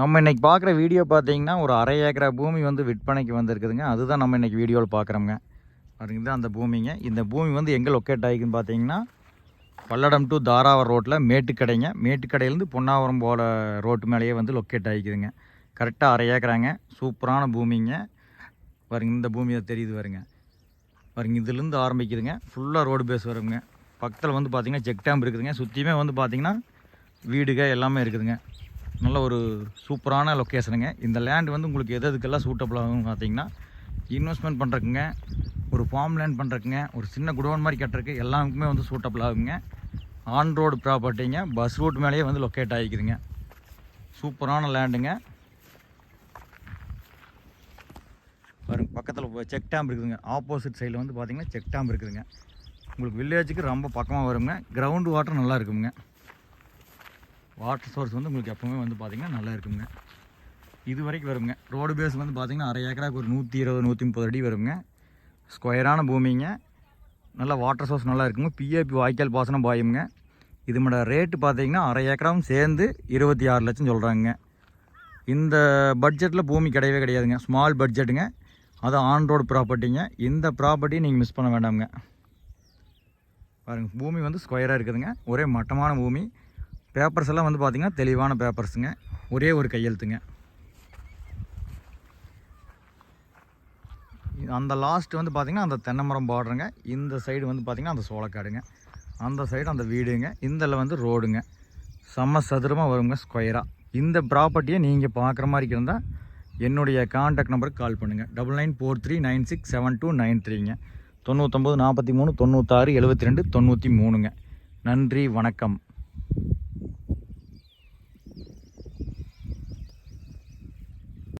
நம்ம இன்றைக்கி பார்க்குற வீடியோ பார்த்தீங்கன்னா ஒரு அரை ஏக்கரா பூமி வந்து விற்பனைக்கு வந்திருக்குதுங்க. அதுதான் நம்ம இன்றைக்கி வீடியோவில் பார்க்குறோங்க பாருங்க அந்த பூமிங்க. இந்த பூமி வந்து எங்கே லொக்கேட் ஆகிக்குன்னு பார்த்தீங்கன்னா பல்லடம் டு தாராவரம் ரோட்டில் மேட்டுக்கடைங்க. மேட்டுக்கடையிலேருந்து பொன்னாவரம் போல ரோட்டு மேலேயே வந்து லொக்கேட் ஆகிக்குதுங்க கரெக்டாக அரை ஏக்கராங்க. சூப்பரான பூமிங்க. பாருங்க இந்த பூமியை தெரியுது வருங்க பாருங்க இதுலேருந்து ஆரம்பிக்குதுங்க. ஃபுல்லாக ரோடு பேஸ் வருங்க. பக்கத்தில் வந்து பார்த்திங்கன்னா செக் டேம் இருக்குதுங்க. சுற்றியுமே வந்து பார்த்திங்கன்னா வீடுக எல்லாமே இருக்குதுங்க. நல்ல ஒரு சூப்பரான லொக்கேஷனுங்க இந்த லேண்ட் வந்து உங்களுக்கு எது எதுக்கெல்லாம் சூட்டபிள் ஆகும் பார்த்தீங்கன்னா இன்வெஸ்ட்மெண்ட் பண்ணுறக்குங்க ஒரு ஃபார்ம் லேண்ட் பண்ணுறக்குங்க ஒரு சின்ன குடோன் மாதிரி கட்டுறக்கு எல்லாருக்குமே வந்து சூட்டபிள் ஆகுங்க. ஆன் ரோடு ப்ராப்பர்ட்டிங்க பஸ் ரூட் மேலேயே வந்து லொக்கேட் ஆகிக்குதுங்க. சூப்பரான லேண்டுங்க பாருங்க பக்கத்தில் செக் டேம் இருக்குதுங்க. ஆப்போசிட் சைடில் வந்து பார்த்திங்கன்னா செக் டேம் இருக்குதுங்க. உங்களுக்கு வில்லேஜுக்கு ரொம்ப பக்கமாக வருங்க. கிரவுண்ட் வாட்டர் நல்லா இருக்குங்க. வாட்டர் சோர்ஸ் வந்து உங்களுக்கு எப்போவுமே வந்து பார்த்திங்கன்னா நல்லா இருக்குங்க. இது வரைக்கும் வருங்க. ரோடு பேஸ் வந்து பார்த்திங்கன்னா அரை ஏக்கராக்கு ஒரு நூற்றி இருபது நூற்றி முப்பது அடி வருங்க. ஸ்கொயரான பூமிங்க. நல்லா வாட்டர் சோர்ஸ் நல்லா இருக்குங்க. பிஏபி வாய்க்கால் பாசனம் பாயுங்க. இதுமோட ரேட்டு பார்த்தீங்கன்னா அரை ஏக்கராவும் சேர்ந்து இருபத்தி ஆறு லட்சம் சொல்கிறாங்க இந்த பட்ஜெட்டில் பூமி கிடையவே கிடையாதுங்க. ஸ்மால் பட்ஜெட்டுங்க அது ஆன் ரோடு ப்ராப்பர்ட்டிங்க இந்த ப்ராப்பர்ட்டியை நீங்கள் மிஸ் பண்ண வேண்டாமுங்க. பாருங்க. பூமி வந்து ஸ்கொயராக இருக்குதுங்க. ஒரே மட்டமான பூமி. பேப்பர்ஸ் எல்லாம் வந்து பார்த்திங்கன்னா தெளிவான பேப்பர்ஸுங்க ஒரே ஒரு கையெழுத்துங்க. அந்த லாஸ்ட் வந்து பார்த்திங்கன்னா அந்த தென்னைமரம் பார்டருங்க இந்த சைடு வந்து பார்த்திங்கன்னா அந்த சோளக்காடுங்க. அந்த சைடு அந்த வீடுங்க. இந்தல வந்து ரோடுங்க செம்ம சதுரமாக வருங்க ஸ்கொயராக இந்த ப்ராப்பர்ட்டியை நீங்கள் பார்க்குற மாதிரி இருந்தால் என்னுடைய காண்டாக்ட் நம்பருக்கு கால் பண்ணுங்கள் double nine four three nine six seven two nine த்ரீங்க தொண்ணூற்றொம்பது நாற்பத்தி மூணு தொண்ணூத்தாறு எழுபத்தி ரெண்டு தொண்ணூற்றி மூணுங்க. நன்றி வணக்கம்.